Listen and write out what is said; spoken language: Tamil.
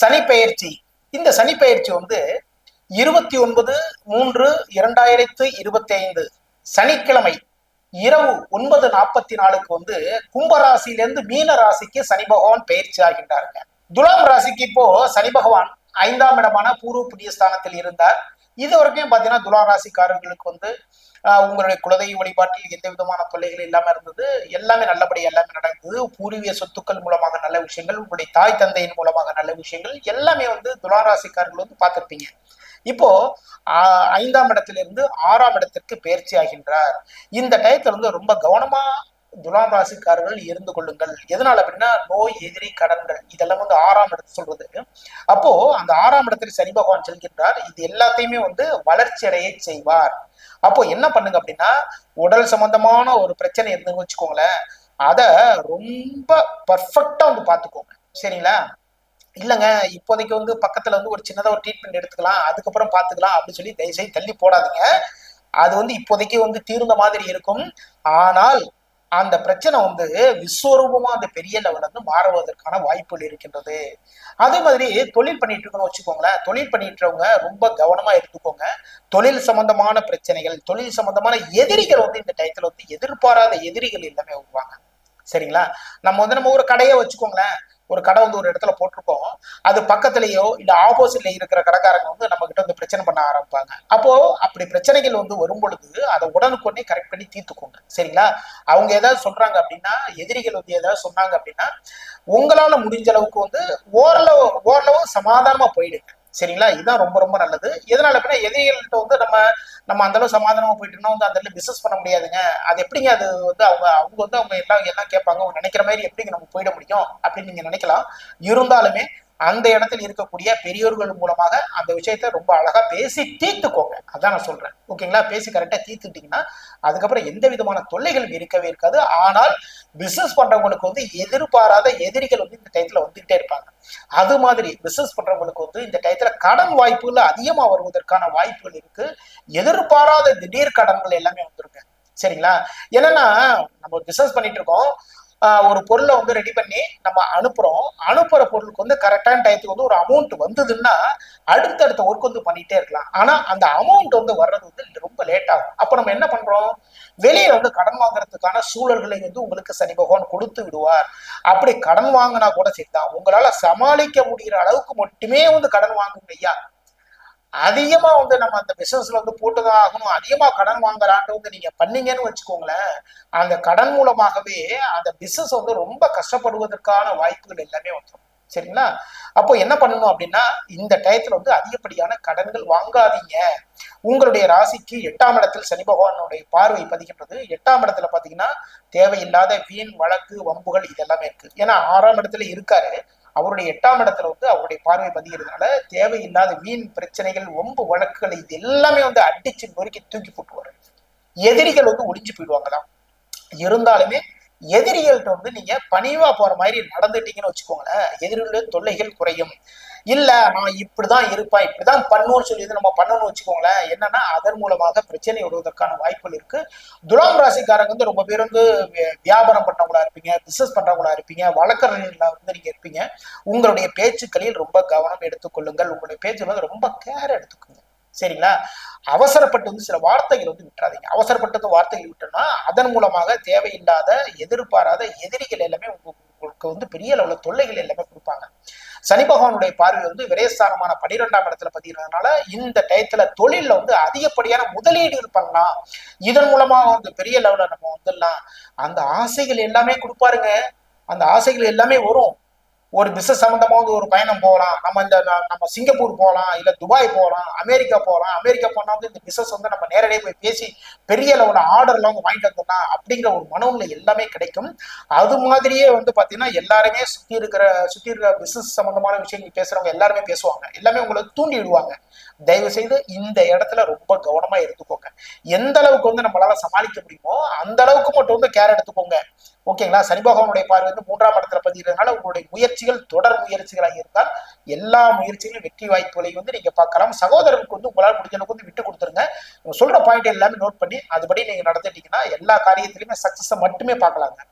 சனிப்பெயர்ச்சி. இந்த சனிப்பெயர்ச்சி வந்து இருபத்தி ஒன்பது மூன்று இரண்டாயிரத்து இருபத்தி ஐந்து சனிக்கிழமை இரவு ஒன்பது நாற்பத்தி நாலுக்கு வந்து கும்பராசியிலிருந்து மீன ராசிக்கு சனி பகவான் பயிற்சி ஆகின்றாருங்க. துலாம் ராசிக்கு இப்போ சனி பகவான் ஐந்தாம் இடமான பூர்வ புண்ணியஸ்தானத்தில் இருந்தார். இது வரைக்கும் பாத்தீங்கன்னா துலா ராசிக்காரர்களுக்கு வந்து உங்களுடைய குலதெய்வ வழிபாட்டில் எந்த விதமான தொல்லைகள் இல்லாம இருந்தது. எல்லாமே நல்லபடி எல்லாமே நடந்தது. பூர்வீக சொத்துக்கள் மூலமாக நல்ல விஷயங்கள் உங்களுடைய தாய் தந்தையின் மூலமாக நல்ல விஷயங்கள் எல்லாமே வந்து துலா ராசிக்காரர்கள் வந்து பார்த்திருப்பீங்க. இப்போ ஐந்தாம் இடத்திலிருந்து ஆறாம் இடத்திற்கு பயிற்சி ஆகின்றார். இந்த டயத்துல வந்து ரொம்ப கவனமா துலாம் ராசிக்காரர்கள் இருந்து கொள்ளுங்கள். எதனால அப்படின்னா நோய் எதிரி கடன்கள் இதெல்லாம் வந்து ஆறாம் இடத்து சொல்றது. அப்போ அந்த ஆறாம் இடத்தில் சனி பகவான் செல்கின்றார். இது எல்லாத்தையுமே வந்து வளர்ச்சி அடைய செய்வார். அப்போ என்ன பண்ணுங்க அப்படின்னா உடல் சம்பந்தமான ஒரு பிரச்சனை இருந்துன்னு வச்சுக்கோங்களேன் அதை ரொம்ப பர்ஃபெக்டா வந்து பார்த்துக்கோங்க சரிங்களா? இல்லைங்க இப்போதைக்கு வந்து பக்கத்துல வந்து ஒரு சின்னதாக ஒரு ட்ரீட்மெண்ட் எடுத்துக்கலாம் அதுக்கப்புறம் பார்த்துக்கலாம் அப்படின்னு சொல்லி தயவுசெய்து தள்ளி போடாதீங்க. அது வந்து இப்போதைக்கு வந்து தீர்ந்த மாதிரி இருக்கும். ஆனால் அந்த பிரச்சனை வந்து விஸ்வரூபமா அந்த பெரிய லெவல்ல இருந்து மாறுவதற்கான வாய்ப்புகள் இருக்கின்றது. அதே மாதிரி தொழில் பண்ணிட்டு இருக்கணும்னு வச்சுக்கோங்களேன். தொழில் பண்ணிட்டுறவங்க ரொம்ப கவனமா எடுத்துக்கோங்க. தொழில் சம்பந்தமான பிரச்சனைகள் தொழில் சம்பந்தமான எதிரிகள் வந்து இந்த டயத்துல வந்து எதிர்பாராத எதிரிகள் எல்லாமே வருவாங்க. சரிங்களா? நம்ம வந்து நம்ம ஒரு கடையை வச்சுக்கோங்களேன். ஒரு கடை வந்து ஒரு இடத்துல போட்டிருக்கோம். அது பக்கத்துலயோ இல்ல ஆப்போசிட்ல இருக்கிற கடைக்காரங்க வந்து நம்ம கிட்ட வந்து பிரச்சனை பண்ண ஆரம்பிப்பாங்க. அப்போ அப்படி பிரச்சனைகள் வந்து வரும் பொழுது அதை உடனுக்குடனே கரெக்ட் பண்ணி தீர்த்துக்கோங்க. சரிங்களா? அவங்க ஏதாவது சொல்றாங்க அப்படின்னா எதிரிகள் வந்து ஏதாவது சொன்னாங்க அப்படின்னா உங்களால முடிஞ்ச அளவுக்கு வந்து ஓரளவு ஓரளவு சமாதானமா போயிடுங்க. சரிங்களா? இதுதான் ரொம்ப ரொம்ப நல்லது. எதனால அப்படின்னா எதிரிகள்கிட்ட வந்து நம்ம நம்ம அந்த அளவு சமாதானமா போயிட்டோம்னா வந்து அந்த இடத்துல பிசினஸ் பண்ண முடியாதுங்க. அது எப்படிங்க அது வந்து அவங்க அவங்க வந்து அவங்க எல்லாம் எல்லாம் கேட்பாங்க. அவங்க நினைக்கிற மாதிரி எப்படிங்க நம்ம போயிட முடியும் அப்படின்னு நீங்க நினைக்கலாம். இருந்தாலுமே அந்த இடத்துல இருக்கக்கூடிய பெரியோர்கள் மூலமாக அந்த விஷயத்த ரொம்ப அழகா பேசி தீர்த்துக்கோங்க. அதான் நான் சொல்றேன். ஓகேங்களா? பேசி கரெக்டா தீர்த்துட்டீங்கன்னா அதுக்கப்புறம் எந்த விதமான தொல்லைகள் இருக்கவே இருக்காது. ஆனால் பிசினஸ் பண்றவங்களுக்கு வந்து எதிர்பாராத எதிரிகள் வந்து இந்த டயத்துல வந்துகிட்டே இருப்பாங்க. அது மாதிரி பிசினஸ் பண்றவங்களுக்கு வந்து இந்த டயத்துல கடன் வாய்ப்புகள் அதிகமா வருவதற்கான வாய்ப்புகள் இருக்கு. எதிர்பாராத திடீர் கடன்கள் எல்லாமே வந்துருங்க. சரிங்களா? என்னன்னா நம்ம பிசினஸ் பண்ணிட்டு இருக்கோம். ஒரு பொருளை வந்து ரெடி பண்ணி நம்ம அனுப்புறோம். அனுப்புற பொருளுக்கு வந்து கரெக்டான டயத்துக்கு வந்து ஒரு அமௌண்ட் வந்ததுன்னா அடுத்தடுத்த ஒர்க் வந்து பண்ணிட்டே இருக்கலாம். ஆனா அந்த அமௌண்ட் வந்து வர்றது வந்து ரொம்ப லேட் ஆகும். அப்ப நம்ம என்ன பண்றோம்? வெளியில வந்து கடன் வாங்குறதுக்கான சூழல்களை வந்து உங்களுக்கு சனி பகவான் கொடுத்து விடுவார். அப்படி கடன் வாங்கினா கூட சரிதான். உங்களால சமாளிக்க முடிகிற அளவுக்கு மட்டுமே வந்து கடன் வாங்குங்க ஐயா அதிகமா வந்து நம்ம அந்த பிசினஸ்ல வந்து போட்டுதான் ஆகணும். அதிகமா கடன் வாங்குறான்ட்டு வந்து நீங்க பண்ணீங்கன்னு வச்சுக்கோங்களேன். அந்த கடன் மூலமாகவே அந்த பிசினஸ் வந்து ரொம்ப கஷ்டப்படுவதற்கான வாய்ப்புகள் எல்லாமே வந்துடும் சரிங்களா? அப்போ என்ன பண்ணணும் அப்படின்னா இந்த டயத்துல வந்து அதிகப்படியான கடன்கள் வாங்காதீங்க. உங்களுடைய ராசிக்கு எட்டாம் இடத்தில் சனி பகவானுடைய பார்வை பதிக்கின்றது. எட்டாம் இடத்துல பாத்தீங்கன்னா தேவையில்லாத வீண் வழக்கு வம்புகள் இதெல்லாமே இருக்கு. ஏன்னா ஆறாம் இடத்துல இருக்காரு. அவருடைய எட்டாம் இடத்துல வந்து அவருடைய பார்வை பதிகிறதுனால தேவையில்லாத வீண் பிரச்சனைகள் ஒம்பு வழக்குகள் இது எல்லாமே வந்து அடிச்சு நொறுக்கி தூக்கி போட்டுவாரு எதிரிகள் வந்து ஒளிஞ்சு போயிடுவாங்கதான் இருந்தாலுமே எதிரிகள்கிட்ட வந்து நீங்க பணிவா போற மாதிரி நடந்துட்டீங்கன்னு வச்சுக்கோங்களேன் எதிரிகளுடைய தொல்லைகள் குறையும். இல்ல நான் இப்படிதான் இருப்பேன் இப்படிதான் பண்ணுவோம்னு சொல்லி நம்ம பண்ணணும்னு வச்சுக்கோங்களேன் என்னன்னா அதன் மூலமாக பிரச்சனை வருவதற்கான வாய்ப்புகள் இருக்கு. துலாம் ராசிக்காரங்க வந்து ரொம்ப பேர் வந்து வியாபாரம் பண்றவங்களா இருப்பீங்க பிசினஸ் பண்றவங்களா இருப்பீங்க வழக்கறிஞர்களா வந்து நீங்க இருப்பீங்க. உங்களுடைய பேச்சுக்களில் ரொம்ப கவனம் எடுத்துக்கொள்ளுங்கள். உங்களுடைய பேச்சு வந்து ரொம்ப கேர் எடுத்துக்கோங்க. சரிங்களா? அவசரப்பட்டு வந்து சில வார்த்தைகள் வந்து விட்டுறாதீங்க. அவசரப்பட்டது வார்த்தைகள் விட்டோம்னா அதன் மூலமாக தேவையில்லாத எதிர்பாராத எதிரிகள் எல்லாமே உங்களுக்கு வந்து பெரிய அளவுல தொல்லைகள் எல்லாமே கொடுப்பாங்க. சனி பகவானுடைய பார்வை வந்து விரயஸ்தானமான பனிரெண்டாம் இடத்துல பதிகிறதுனால இந்த டயத்துல தொழில்ல வந்து அதிகப்படியான முதலீடுகள் பண்ணலாம் இதன் மூலமாக வந்து பெரிய லெவல நம்ம வந்துடலாம். அந்த ஆசைகள் எல்லாமே கொடுப்பாருங்க. அந்த ஆசைகள் எல்லாமே வரும். ஒரு பிசினஸ் சம்பந்தமா வந்து ஒரு பயணம் போகலாம். நம்ம இந்த ந- நம்ம சிங்கப்பூர் போகலாம் இல்ல துபாய் போகலாம் அமெரிக்கா போகலாம். அமெரிக்கா போனா வந்து இந்த பிசினஸ் வந்து நம்ம நேரடியாக போய் பேசி பெரிய லெவலில் ஆர்டர்லாம் அவங்க வாங்கிட்டு வந்துடலாம் அப்படிங்கிற ஒரு மனநிலை எல்லாமே கிடைக்கும். அது மாதிரியே வந்து பாத்தீங்கன்னா எல்லாருமே சுத்தி இருக்கிற சுத்தி இருக்கிற பிசினஸ் சம்பந்தமான விஷயங்கள் பேசுறவங்க எல்லாருமே பேசுவாங்க. எல்லாமே உங்களை தூண்டி விடுவாங்க. தயவு செய்து இந்த இடத்துல ரொம்ப கவனமா எடுத்துக்கோங்க எந்த அளவுக்கு வந்து நம்மளால சமாளிக்க முடியுமோ அந்த அளவுக்கு மட்டும் வந்து கேர் எடுத்துக்கோங்க. ஓகேங்களா சனி பகவானுடைய பார்வை வந்து மூன்றாம் இடத்துல பதிகிறதுனால உங்களுடைய முயற்சிகள் தொடர் முயற்சிகளாக இருந்தால் எல்லா முயற்சிகளும் வெற்றி வாய்ப்புகளை வந்து நீங்க பார்க்கலாம். சகோதரருக்கு வந்து உங்களால் முடிஞ்ச அளவுக்கு வந்து விட்டு கொடுத்துருங்க. சொல்ற பாயிண்ட் எல்லாமே நோட் பண்ணி அதுபடி நீங்க நடத்திட்டீங்கன்னா எல்லா காரியத்திலுமே சக்சஸை மட்டுமே பார்க்கலாங்க.